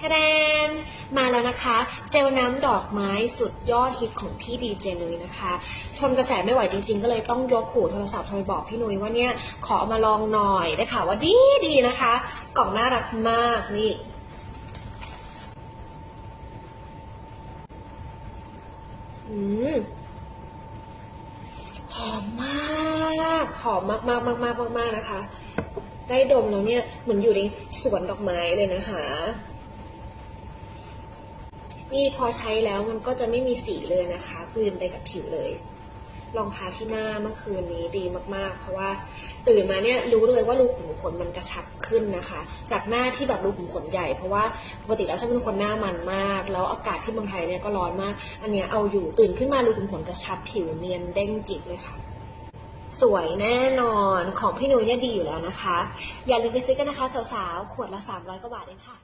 ทะแดนมาแล้วนะคะ เจลน้ำดอกไม้สุดยอดฮิตของพี่ดีเจเลยนะคะ ทนกระแสไม่ไหวจริงๆ ก็เลยต้องยกหูโทรศัพท์โทรไปบอกพี่นุ้ยว่าเนี่ยขอเอามาลองหน่อยได้ข่าวว่าดีดีนะคะ กล่องน่ารักมากนี่อืมหอมมากหอมมากมากมากมากมากมากนะคะ ได้ดมแล้วเนี่ยเหมือนอยู่ในสวนดอกไม้เลยนะคะ นี่พอใช้แล้วมันก็จะไม่มีสีเลยนะคะกลืนไปกับผิวเลย ลองทาที่หน้าเมื่อคืนนี้ดีมากๆ เพราะว่าตื่นมาเนี่ยรู้เลยว่ารูขุมขนมันกระชับขึ้นนะคะ จากหน้าที่แบบรูขุมขนใหญ่เพราะว่าปกติแล้วฉันเป็นคนหน้ามันมาก แล้วอากาศที่เมืองไทยเนี่ยก็ร้อนมาก อันเนี้ยเอาอยู่ตื่นขึ้นมารูขุมขนกระชับผิวเนียนเด้งจิกเลยค่ะสวยแน่นอนของพี่นุ้ยเนี่ยดีอยู่แล้วนะคะ อย่าลืมไปซื้อกันนะคะสาวๆขวดละ 300กว่าบาทเองค่ะ